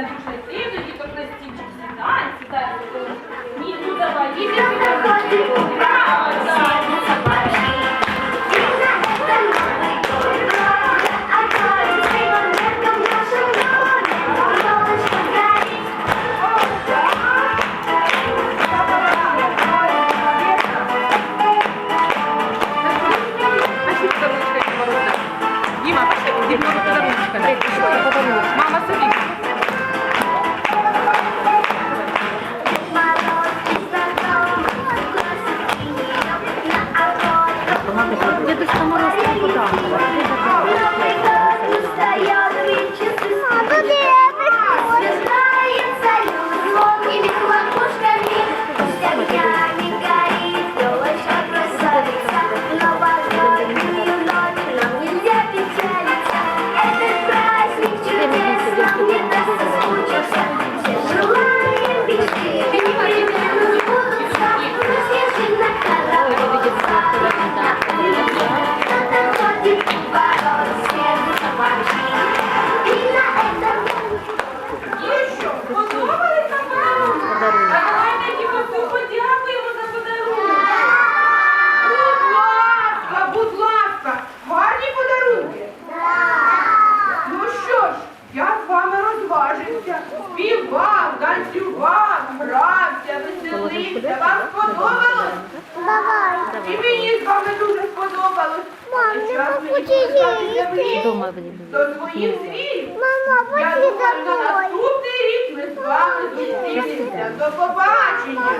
Андрюша, ти до діток на стільчик сідай, сідай. Ні, ну давай, діти, сідай. Браво, так. Діма, пошли, Діма, подаруночка. Мама, Дедушка Мороз не Желаем Мам, І не час мені хочу повертатися в їсти. ліс Дома будемо. До своїх звірів. Мама, Я пошли думаю, на домой. наступний рік ми з вами зустрінемося. До побачення.